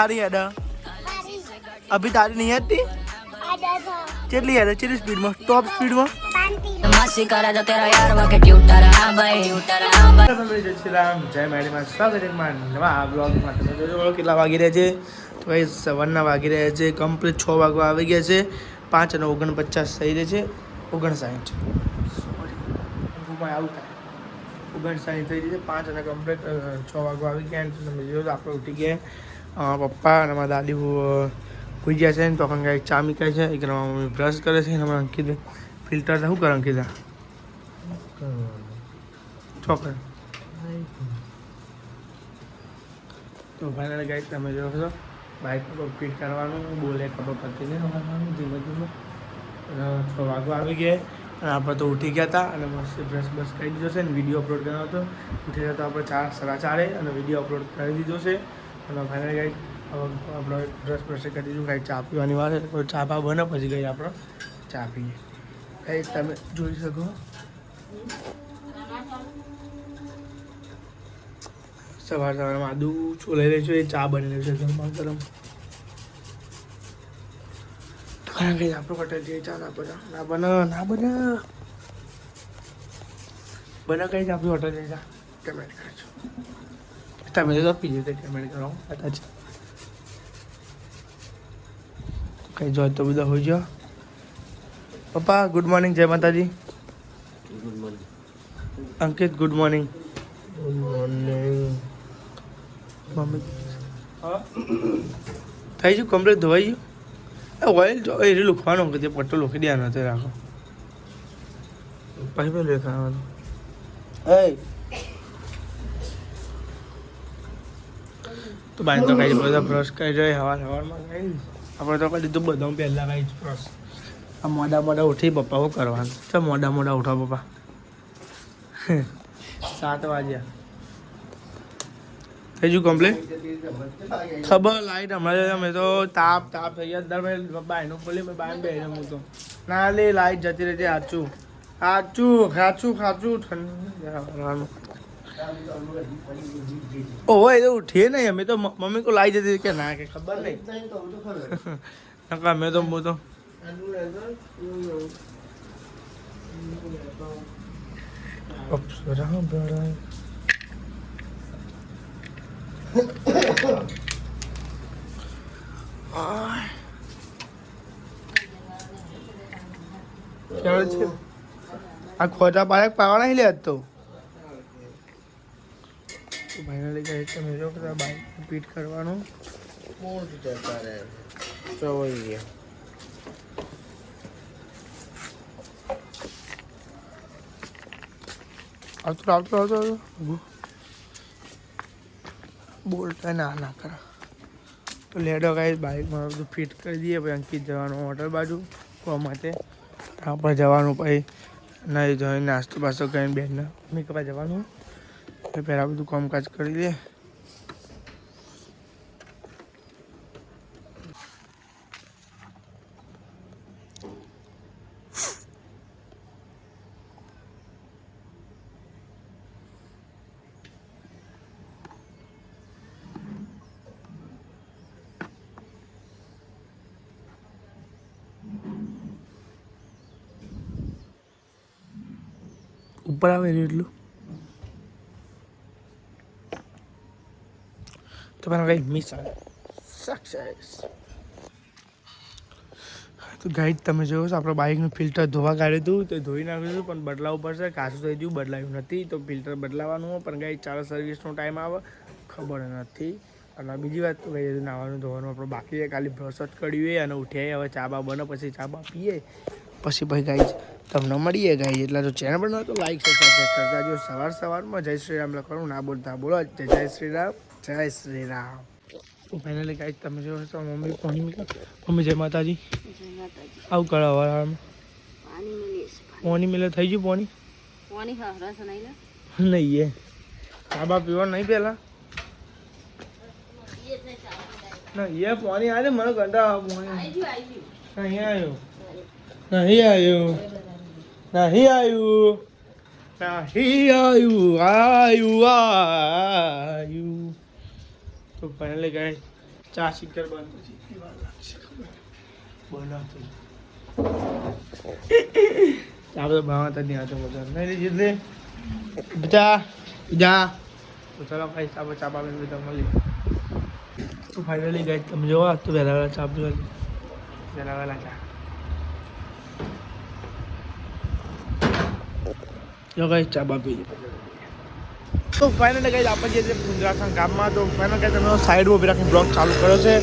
હારી હેડ. અભી તારી નહીં હતી કેટલી હેડ? કેટલી સ્પીડમાં? ટોપ સ્પીડમાં કેટલા વાગી રહ્યા છે? તો ભાઈ, સવારના વાગી રહ્યા છે કમ્પ્લીટ છ વાગવા આવી ગયા છે પાંચ અને ઓગણપચાસ થઈ રહી છે ઓગણસાઠ આવું થાય ઓગણસાઠ થઈ રહી છે, પાંચ અને કમ્પ્લીટ છ વાગવા આવી ગયા તમે જોયું આપણે ઉઠી ગયા. પપ્પા અને મારા દાદી કોઈ ગયા છે ને, તો પણ કાંઈક ચા મીકાય છે. એક મમ્મી બ્રશ કરે છે અને અમારા અંકિત ફિલ્ટર શું કરે અંકિતા? ચોકર તો ફાઇનલ ગાઈડ તમે જો છો બાઇક પર ફિટ કરવાનું બોલે ખબર પડતી નહીં રમવાનું, ધીમે ધીમે. છ વાગવા આવી ગયા. અને આપણે તો ઉઠી ગયા હતા અને મસ્ત બ્રશ બસ કરી દીધો છે અને વીડિયો અપલોડ કર્યો હતો. ઉઠી ગયા આપણે ચાર સાડા ચારે, અને વીડિયો અપલોડ કરી દીધો છે. અને ફાઇનલ ગાઈડ હવે આપણે ડ્રેસ બ્રશ કરી દીધું. કાંઈ ચા પીવાની વાર કોઈ ચા પા બને, પછી ગઈ આપણે ચા પીએ. કાંઈ તમે જોઈ શકો. સવાર સવારમાં આદુ છોલાઈ રહ્યું છે એ ચા બની રહ્યું છે ગરમા. ગરમ કારણ કે આપણો હોટેલ જે ચા ના બને ના બને ના બને. બને કઈ આપણી હોટલ જઈ જા કમેન્ટ કરજો તમે તો પીજો તે કમેન્ટ કરો હતા છે કંઈ જો તો બધા હોઈ જાઓ પપ્પા good morning Jai Mataji Ankit good morning good morning mummy થઈ ગયું કમ્પ્લેટ ધોવાઈ ગયું એ ઓઇલ જો એ રીલું ખવાનું કે તે પટ્ટો લોખી દેવાનો તે રાખો પછી પેલું ખાવાનું એ તો બાય તો કઈ બધા બ્રશ કરી હવાર હવારમાં કઈ આપણે તો કરી દીધું બધા પહેલાં કઈ બ્રશ આ મોડા મોડા ઉઠી પપ્પા, શું કરવાનું? ચાલ મોડા મોડા ઉઠો પપ્પા. સાત વાગ્યા. થઈ ગયું કમ્પ્લીટ ખબર લાઈટ હમણાં અમે તો તાપ તાપ થઈ ગયા. દર મેં બાયનું ખોલી મેં બાય બે હું તો ના, લે, લાઈટ જતી રહેતી સાચું સાચું ખાચું ખાચું. ઠંડુ ઓહો એ તો ઉઠીએ નહીં. અમે તો મમ્મી કો લાવી જતી હતી કે ના કે ખબર નહીં. નકા અમે તો હું તો અપ્સરા આ ખોટા પાડક પાવાના નહીં લે તો. ફાઇનલી કહે છે મેરો બધા બાઇક રિપીટ કરવાનું. ચોવાઈ ગયા આવતો આવતો આવતો. બોલતા ના ના કરા. તો લેડો કાંઈ બાઇકમાં બધું ફિટ કરી દઈએ પછી અંકિત જવાનું હોટલ બાજુ કો માટે. ત્યાં પર જવાનું પછી નહીં જોઈને નાસ્તો બાસ્તો કરીને બેનને મમ્મી કપા જવાનું. એ પહેલાં બધું કામકાજ કરી દે ઉપર આવે એટલું? તો કંઈ મિસ આવે સક્સેસ તો ગાઈડ તમે જોયો છો, આપણે બાઇકનું ફિલ્ટર ધોવા કાઢ્યું હતું તે ધોઈ નાખ્યું હતું પણ બદલાવવું પડશે. કાચું થઈ ગયું બદલાયું નથી, તો ફિલ્ટર બદલાવાનું પણ ગાઈડ ચાલો સર્વિસનો ટાઈમ આવે. ખબર નથી. અને બીજી વાત તો ભાઈ નાવાનું, ધોવાનું, આપણે બાકી છે, ખાલી બ્રશ જ કર્યું અને ઉઠ્યા હવે ચા બા બને, પછી ચા બા પીએ. પછી ભાઈ ગાઈ તમને મળીએ ગાઈ એટલે જો ચેનલ બનાવો તો લાઈક સબસ્ક્રાઈબ કરતા જો સવાર સવારમાં જય શ્રી રામ લખવાનું ના બોલતા બોલો. જય શ્રી રામ. જય શ્રી રામ ફાઇનલી ગાઈસ તમે જો છો મમ્મી મમ્મી મમ્મી જય માતાજી. આવું કળા વાળામાં પોની મિલે થઈ ગયું પોની પોની રસ નહીં નહીં એ. આ બાપ પીવા નહીં પહેલા? ના એ પોની આવે મને કંટાળો પોની નહીં આવ્યો. નહીં આવ્યો. નહીં આવ્યું. નહીં આવ્યું આવ્યું આવ્યું. તો ફાઇનલી ગાય ચા શીકર બંધ છે કેટલી વાર લાગશે ખબર બનાવતો ચા બધો બનાવતા જ નહીં આવતો બધા નહીં લીધી એટલે બીજા બીજા તો ચલો ભાઈ ચા ચા પાવે બધા મળી તો ફાઇનલી ગઈ તમે જોવો આજ તો વહેલા વહેલા ચા પીવા વહેલા વહેલા ચા જો કઈ ચા બા પી લીધી તો ફાઇનલ ગઈ આપણે જે છે ગામમાં, તો ફાઇનલ કઈ તમે સાઈડમાં ઊભી રાખીને બ્લોગ ચાલુ કર્યો છે.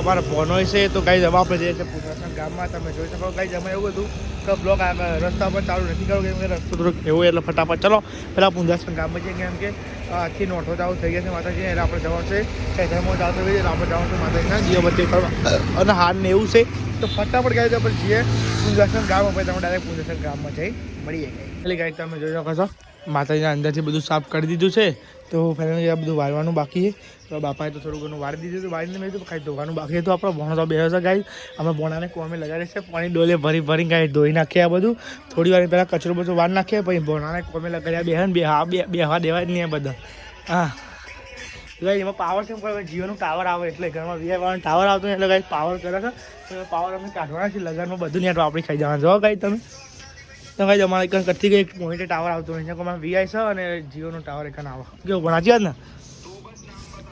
અમારા બોનોય છે, તો કઈ હવે આપણે જઈએ છીએ પુંજરાસણ ગામમાં, તમે જોઈ શકો કઈ અમે એવું હતું કે બ્લોગ રસ્તા પર ચાલુ નથી કરો કેમ કે રસ્તો થોડોક એવો એટલે ફટાફટ, ચલો, પહેલાં પુંજરાસણ ગામમાં જઈએ, કેમ કે આથી નોટો ચાલુ થઈ ગયા છે માતાજી, એટલે આપણે જવાનું છે કઈ ધર્મો ચાલુ થઈ ગઈ આપણે જવાનું છે માતાજીના દીવાબત્તી કરવા. અને હાર ને એવું છે, તો ફટાફટ તો આપણે જઈએ પુંજરાસણ ગામ પછી તમે ડાયરેક્ટ પુંજરાસણ ગામમાં જઈ મળીએ ગઈ એટલે ગાય તમે જોઈ શકો છો માતાજીના અંદરથી બધું સાફ કરી દીધું છે. તો આ બધું વાળવાનું બાકી છે. તો બાપાએ તો થોડું ઘણું વાળી દીધું તો વાળીને મેં ખાઈ ધોવાનું બાકી તો આપણો ભણો તો બે છે ગાય અમે ભણાને કોમે લગાડી છે, પાણી ડોલે ભરી ભરી ગાય ધોઈ નાખીએ આ બધું. થોડી વાર પહેલાં કચરો બધો વાર નાખીએ પછી ભણાને કોમે લગાડ્યા બે બે હા બે, બેહવા દેવા જ નહીં બધા. હા. એટલે એમાં પાવર છે, પણ જીઓનું ટાવર આવે, એટલે ઘરમાં વીઆઈ ટાવર આવતો એટલે ગાય પાવર કરે છે. પાવર અમે કાઢવાના છે લગનમાં બધું નેટ આપણી ખાઈ જવાનું જો ગાય તમે. તો ભાઈ અમારે એક કચ્છી ગઈ પોઈન્ટ ટાવર આવતો હોય છે. અમારે વીઆઈ છે અને જીઓનો ટાવર એક આવે. કેવું પણ સાચી ને?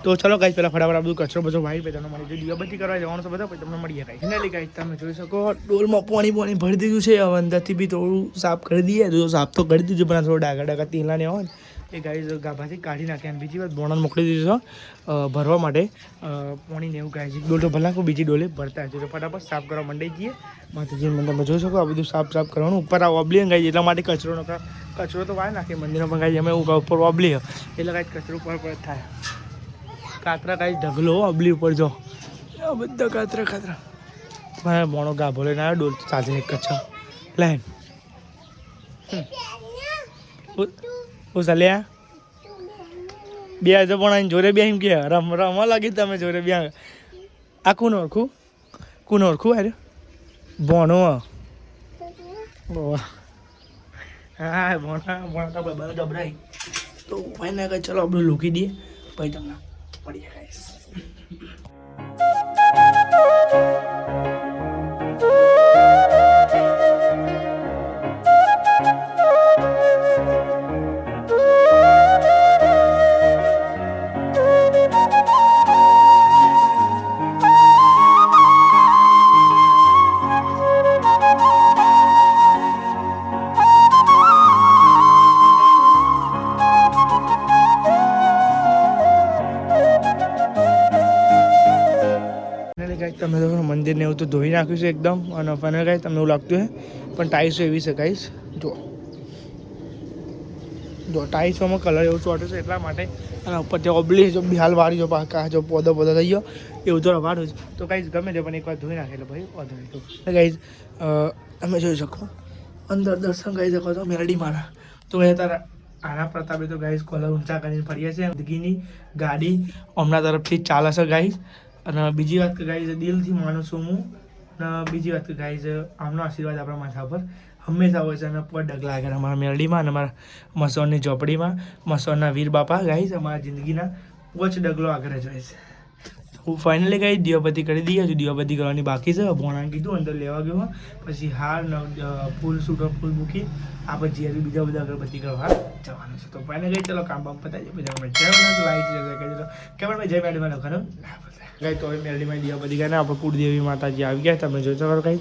તો ચલો ગાઈસ પહેલાં ફટાફટ બધું કચરો બધો વાઈ પછી તમને મળી જાય. બધી કરવા જવાનું છે બધા, પછી તમને મળીએ ગાઈસ ફાઇનલી ગાઈસ તમે જોઈ શકો, ડોલમાં પાણી પાણી ભરી દીધું છે. હવે અંદરથી બી થોડું સાફ કરી દઈએ. તો સાફ તો કરી દીધું પણ થોડું ડાગા ડાગા તેલા ને હોય એ ગાય ગાભાથી કાઢી અને બીજી વાત, બોણલ મોકલી દીધું છે ભરવા માટે. પોણી નેવું ગાય એક ડોલ તો બીજી ડોલે ભરતા છે તો ફટાફટ સાફ કરવા માંડી જઈએ. માતાજી મંદિર તમે જોઈ શકો, આ બધું સાફ સાફ કરવાનું. ઉપર આ ઓબલી ગાઈ એટલા માટે કચરો કચરો તો વાય નાખીએ મંદિરમાં, પણ ગાઈ અમે ઉપર ઓબલી એટલે કાંઈ કચરો ઉપર પર થાય. કાતરા કાંઈ ઢગલો ઓબલી ઉપર જો. બધા કાતરા કાતરા. મારે મોણો ગાભો લઈને આવ્યો, ડોલ ચાલશે એક કચ્છા લાઈન હું ચાલ્યા બે આજે પણ આઈને જોડે બે એમ કે, રમ રમવા લાગી તમે જોડે બે. આ કોણ ઓળખું? કોણ ઓળખું અરે ભણો. હા, ભણા ભણા તો બધા ગભરાઈ તો ફાઈને કહે ચલો આપણે લૂકી દઈએ. પછી તમને મળીએ ગાઈસ તમે તો મંદિરને એવું તો ધોઈ નાખ્યું છે એકદમ અને ફાઇનલ કાંઈ તમને એવું લાગતું છે પણ ટાઈસો એવી છે ગાઈસ જો જો ટાઈસોમાં કલર એવું ચોટે છે એટલા માટે અને ઉપર જે ઓબલી જો બિહાલ વાળી જો પાકા, જો પોદો પોદો થઈ ગયો, એવું તો વાળું જ. તો ગાઈસ ગમે તે પણ એકવાર ધોઈ નાખે એટલે ભાઈ, વાંધો નહીં. ગાઈસ તમે જોઈ શકો, અંદર દર્શન કરી શકો તો મેરડી મારા. તો એ તારા આના પ્રતાપે તો ગાઈસ કોલર ઊંચા કરીને ફરીએ છીએ જિંદગીની ગાડી, હમણાં તરફથી ચાલે છે ગાઈસ અને બીજી વાત કે ગાઈઝ દિલથી માનું છું હું. અને બીજી વાત કે ગાઈઝ આમનો આશીર્વાદ આપણા માથા પર હંમેશા હોય છે અને પર ડગલા આગળ અમારા મેરડીમાં અને અમારા મસોરની ઝોપડીમાં. મસોરના વીર બાપા ગાઈઝ અમારા જિંદગીના પોચ ડગલો આગળ જ હોય છે. હું ફાઇનલી ગઈ, દિવાબત્તી કરી દઈએ હજુ દિવાબત્તી કરવાની બાકી છે. ભોણાને કીધું, અંદર લેવા ગયો પછી હાર ફૂલ સૂટર ફૂલ મૂકી, આ પછી હજી બીજા બધા અગરબત્તી કરવા જવાનું છે. તો ફાઇનલ ગઈ, ચલો, કામ બામ પતાવી પછી અમે જવાનું લાઈટ જશે મેં જય મેડમ ખરું ગઈ, તો હવે મેરડીમાં દિવાબત્તી કરીને આપણે કુળદેવી માતાજી આવી ગયા, તમે જોઈ શકો કંઈ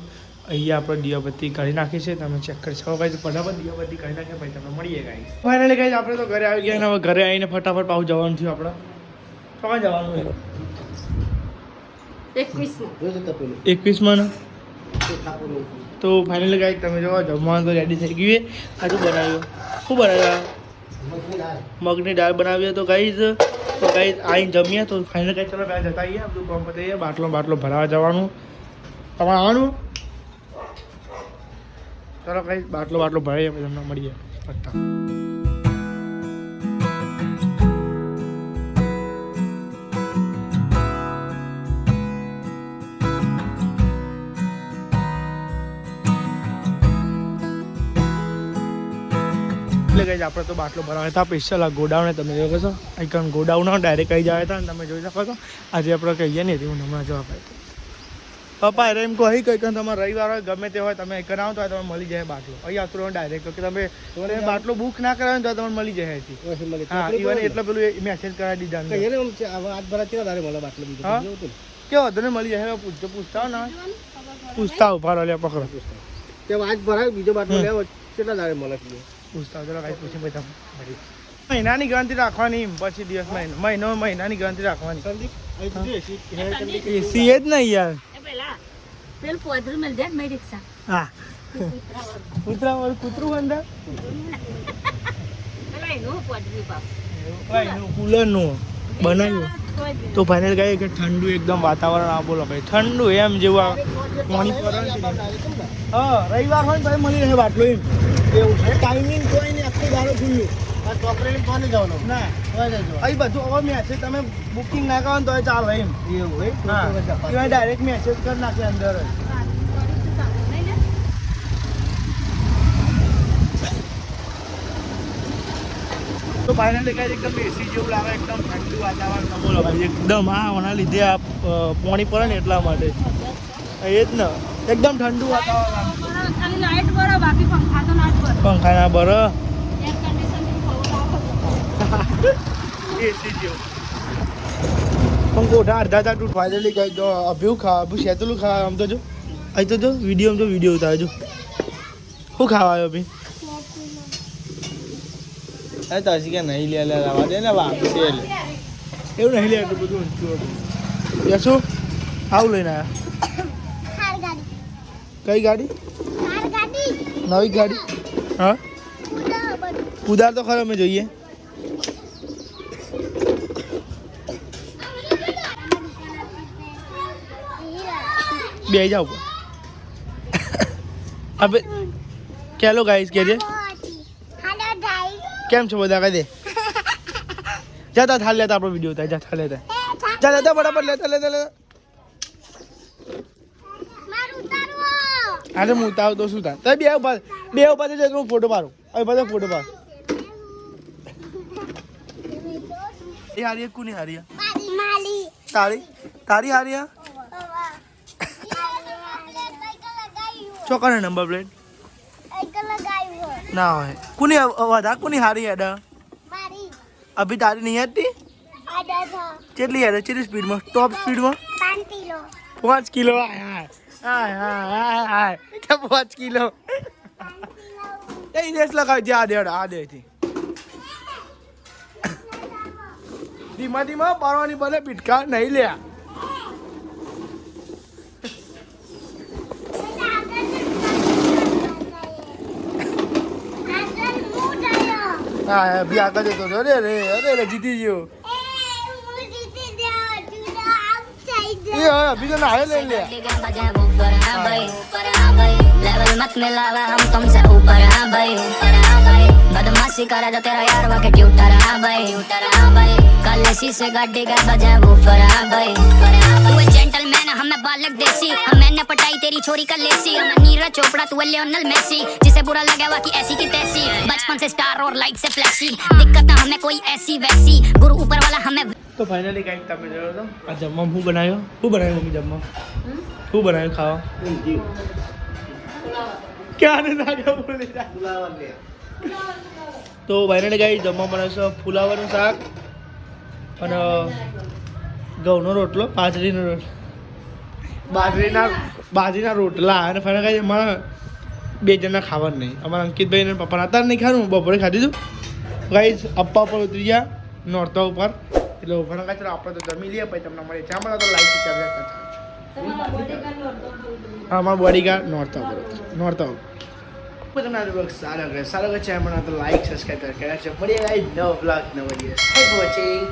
અહીંયા આપણે દિવાબત્તી કરી નાખી છે, તમે ચેક કરી શકો કઈ ફટાફટ દિવાબત્તી કરી નાખીએ, પછી તમે મળીએ કાંઈ ફાઇનલી ગઈ આપણે તો ઘરે આવી ગયા, અને ઘરે આવીને ફટાફટ પાછું જવાનું થયું, આપણે. ક્યાં જવાનું છે એકવીસમાં તો ફાઇનલી ગાઈ તમે જોવા જમવાનું તો રેડી થઈ ગયું આ શું બનાવ્યું. શું બનાવ્યા મગની દાળ. બનાવી તો ગાઈ તો ગાઈ આવીને જમીએ તો ફાઇનલ ગાઈ ચલો પહેલાં જતા આવીએ. બધું કામ પતાવીએ. બાટલો બાટલો ભરાવા જવાનું. તમારે આવવાનું? ચલો ગાઈ બાટલો બાટલો ભરાઈએ તમને મળીએ. પત્તા. એટલે કઈ આપણે તો બાટલો ભરાવા હતા સ્પેશિયલ આ ગોડાઉન તમે જોઈ શકો છો. અહીં ગોડાઉન ડાયરેક્ટ કઈ જાય હતા અને તમે જોઈ શકો છો. આજે આપણે કહીએ ને હું હમણાં જવાબ આપ્યો. પપ્પા એટલે એમ કહો અહીં કંઈ કંઈ તમારે રવિવાર હોય ગમે તે હોય તમે કરાવો તો તમે મળી જાય બાટલો. અહીં આતું ડાયરેક્ટ કે તમે તમે બાટલો બુક ના કરાવે તો તમને મળી જાય અહીંથી. હા ઈવન એટલે પેલું મેસેજ કરાવી દીધા અંદર. હા? કેવો તને મળી જાય. હવે પૂછજો પૂછતા હો ના. પૂછતા હો ફાળો લે પકડો. હમ. પૂછતા ચલો કાંઈ પૂછી પછી તમને મળી. મહિનાની ગણતરી રાખવાની એમ, પછી દિવસ મહિનો મહિનો મહિનાની ગણતરી રાખવાની. એસી એ જ નહીં યાર. પેલું પોદરું મળી જાય મેં રિક્ષા. હા. કૂતરા વાળું કૂતરું અંદર કુલરનું બનાવ્યું તો ફાઇનલ કહે કે ઠંડુ એકદમ વાતાવરણ આ બોલો ભાઈ ઠંડુ એમ જેવું આ પાણી ને. હા રવિવાર હોય ભાઈ મળી રહે બાટલો એમ. એવું છે? ટાઈમિંગ કોઈ નહીં આખું દારો ખુલ્લું. ના. અહીં બધું હવે મેસેજ તમે બુકિંગ ના કરો ને તો ચાલે એમ. એવું એમાં ડાયરેક્ટ મેસેજ કરી નાખે અંદર તો ફાઇનલી કઈ એકદમ એસી જેવું લાગે એકદમ ઠંડુ વાતાવરણ બોલો ભાઈ એકદમ આ ઓના લીધે આ પોણી પડે ને એટલા માટે. એ જ ને. એકદમ ઠંડુ વાતાવરણ. ખાલી લાઈટ બરો બાકી પંખા ના પંખાના બર એસી જેવું. પણ કોઠા અડધા તા તું ફાઇનલી કઈ જો અભ્યુ ખા અભ્યુ શેતુલું ખા આમ તો જો. અહીં તો જો વીડિયો આમ તો વીડિયો ઉતારે જો શું ખાવા આવ્યો ભી અરે હજી કે નહીં લે લે લાવા દે ને વાપસી લે એવું નહીં લે એટલું બધું ઊંચું યશુ આવું લઈને આવ્યા કઈ ગાડી? નવી ગાડી? હા? ઉધાર તો ખરો અમે જોઈએ. બે જાવ હવે કેલો ગાઈસ કે છે? કેમ છો બધા? કહી દે. જા તા થાલ લેતા આપણો વીડિયો થાય જા થાલ લેતા. જા લેતા બરાબર લેતા લેતા લેતા. આજે હું ઉતાવ તો શું થાય? તમે બે ઊભા બે ઊભા થઈ જાય તો હું ફોટો પાડું. હવે બધા ફોટો પાડ. એ હારી કોની હારી આ? તારી? તારી હારી આ? ચોકાનો નંબર પ્લેટ? ના હોય. કોની વધારે કોની હારી હેડ? અભી તારી નહીં હતી કેટલી હેડ? કેટલી સ્પીડમાં? ટોપ સ્પીડમાં? પાંચ કિલો. હાય હાય હાય હાય કે પાંચ કિલો. એ રેસ લગાવી દે આ દેડ આ દેથી ધીમા ધીમા પાડવાની બને પીટકા નહીં લે હા અભી આગળ જતો રહ્યો. અરે રે અરે રે જીતી ગયો એ હવે અભી તો નાયો લઈ લે बजाए ऊपर हाँ भाई ऊपर हाँ भाई लेवल मत मिलावा हम तुमसे ऊपर हाँ भाई ऊपर हाँ भाई बदमाशी करा जो तेरा यार वाके ट्यूटर हाँ भाई ट्यूटर हाँ भाई कल से गाड़ी का बजाए ऊपर हाँ भाई तू एक जेंटलमैन हमें बालक देसी हम मैंने पटाई तेरी छोरी का लेसी हम नीरज चोपड़ा तू है लियोनल मेसी जिसे बुरा लगा हुआ कि ऐसी की तैसी बचपन से स्टार और लाइट से फ्लैशी दिक्कत ना हमें कोई ऐसी वैसी गुरु ऊपर वाला हमें તો ફાઇનલી કંઈક તમે જોયો તો આ જમવા શું બનાવ્યો શું બનાવ્યું મમ્મી જમવા શું બનાવ્યું ખાવા ક્યારે નાખ્યો બોલી જા. તો ફાઇનલી કઈ જમવા બનાવશો ફુલાવાનું શાક અને ઘઉંનો રોટલો બાજરીનો રોટલો બાજરીના બાજરીના રોટલા અને ફાઇનલ કઈ અમારા બે જણના ખાવાનું નહીં. અમારા અંકિતભાઈ અને પપ્પાના અત્યારે નહીં ખાવાનું બપોરે ખાધી હતું ગાઈઝ અપ્પા ઉપર ઉતરી ગયા નોરતા ઉપર. એટલે ઊભા ના ચાલો આપણે તો જમી લઈએ પછી તમને મળે જ્યાં મળે તો લાઈક કરજો. હા અમારા બોડીગાર્ડ નોરતા ઉપર. નોરતા ઉપર. તમને આ બ્લોગ સારો કરે સારો કરે છે મને તો લાઈક સબસ્ક્રાઈબ કર્યા છે. મળીએ ગાઈઝ નવો બ્લોગ નવો દિવસ. વોચિંગ